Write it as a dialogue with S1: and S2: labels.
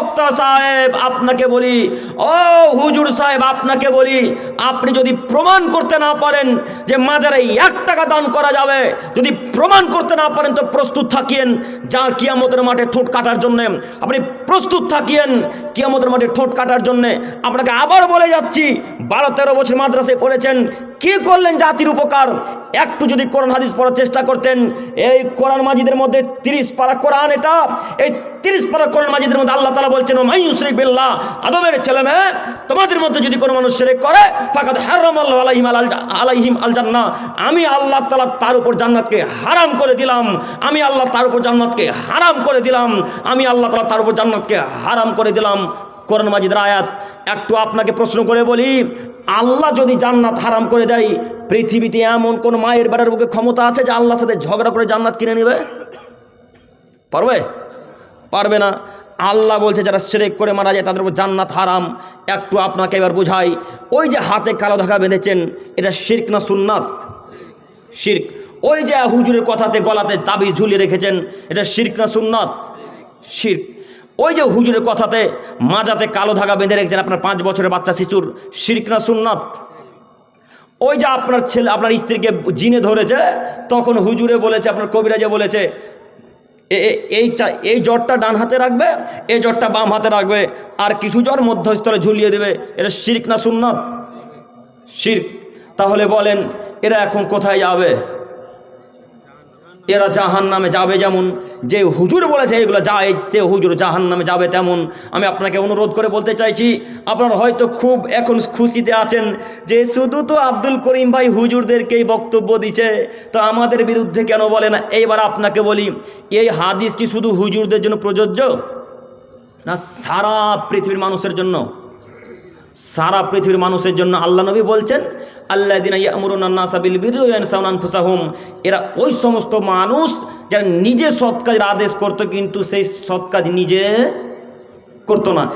S1: বক্তা সাহেব, আপনাকে বলি, ও হুজুর সাহেব, আপনাকে বলি, আপনি যদি প্রমাণ করতে না পারেন যে মাজারে এক টাকা দান করা যাবে, যদি প্রমাণ করতে না পারেন তো প্রস্তুত থাকিয়েন, যা কিয়ামতের মাঠে ঠোঁট কাটার জন্যে। আপনি প্রস্তুত থাকিয়েন, কিয়ামতের মাঠে ঠোঁট কাটার জন্যে। আপনাকে আবার বলে যাচ্ছি, বারো তেরো বছর মাদ্রাসায় পড়েছেন, কি করলেন জাতির উপকার? একটু যদি কোরআন হাদিস পড়ার চেষ্টা করতেন, এই কোরআন মাজিদের মধ্যে তিরিশ পারা কোরআন এটা, এই তিরিশ পারা কোরআন মাজিদের মধ্যে আল্লাহ তালা বলছেন ও মাইউসরি বিল্লাহ আদমের ছেলে মেয়ে, তোমাদের মধ্যে যদি কোনো মানুষ সেরে করে ফাঁকাত হারাম আল্লাহ আলাইহিম আল আলাইহিম আল জান্না আমি আল্লাহ তালা তার উপর জান্নাতকে হারাম করে দিলাম। আমি আল্লাহ তার উপর জান্নাতকে হারাম করে দিলাম। আমি আল্লাহ তালা তার উপর জান্নাতকে হারাম করে দিলাম। কোরআন মাজিদের আয়াত, একটু আপনাকে প্রশ্ন করে বলি, আল্লাহ যদি জান্নাত হারাম করে দেয়, পৃথিবীতে এমন কোন মায়ের বেড়ার বুকে ক্ষমতা আছে যে আল্লাহর সাথে ঝগড়া করে জান্নাত কিনে নেবে? পারবে? পারবে না। আল্লাহ বলছে, যারা সেরেক করে মারা যায়, তাদের উপর জান্নাত হারাম। একটু আপনাকে এবার বোঝাই, ওই যে হাতে কালো ধাগা বেঁধেছেন, এটা শির্ক না সুন্নাত? শির্ক। ওই যে হুজুরের কথাতে গলাতে দাবি ঝুলিয়ে রেখেছেন, এটা শির্ক না সুন্নাত? শির্ক। ওই যে হুজুরের কথাতে মাজাতে কালো ধাগা বেঁধে রেখেছেন, আপনার পাঁচ বছরের বাচ্চা শিশুর, শির্ক না সুন্নাত? ওই যে আপনার ছেলে, আপনার স্ত্রীকে জিনে ধরেছে, তখন হুজুরে বলেছে, আপনার কবিরাজে বলেছে এ- এ- এই জ্বরটা ডান হাতে রাখবে, এই জ্বরটা বাম হাতে রাখবে, আর কিছু জ্বর মধ্যস্থলে ঝুলিয়ে দেবে। এটা শির্ক না সুন্নত? শির্ক। তাহলে বলেন, এরা এখন কোথায় যাবে? এরা জাহান নামে যাবে যেমন, যে হুজুর বলেছে এগুলো যায়, সে হুজুর জাহান নামে যাবে তেমন। আমি আপনাকে অনুরোধ করে বলতে চাইছি, আপনারা হয়তো খুব এখন খুশিতে আছেন যে শুধু তো আব্দুল করিম ভাই হুজুরদেরকেই বক্তব্য দিচ্ছে তো আমাদের বিরুদ্ধে কেন বলে না? এইবার আপনাকে বলি, এই হাদিস কি শুধু হুজুরদের জন্য প্রযোজ্য? না সারা পৃথিবীর মানুষের জন্য? সারা পৃথিবীর মানুষের জন্য আল্লাহ নবী বলছেন আল্লাহ দিন ফুসাহুম এরা ওই সমস্ত মানুষ যারা নিজে সৎ কাজের আদেশ করতো, কিন্তু সেই সৎ কাজ নিজে করতো না।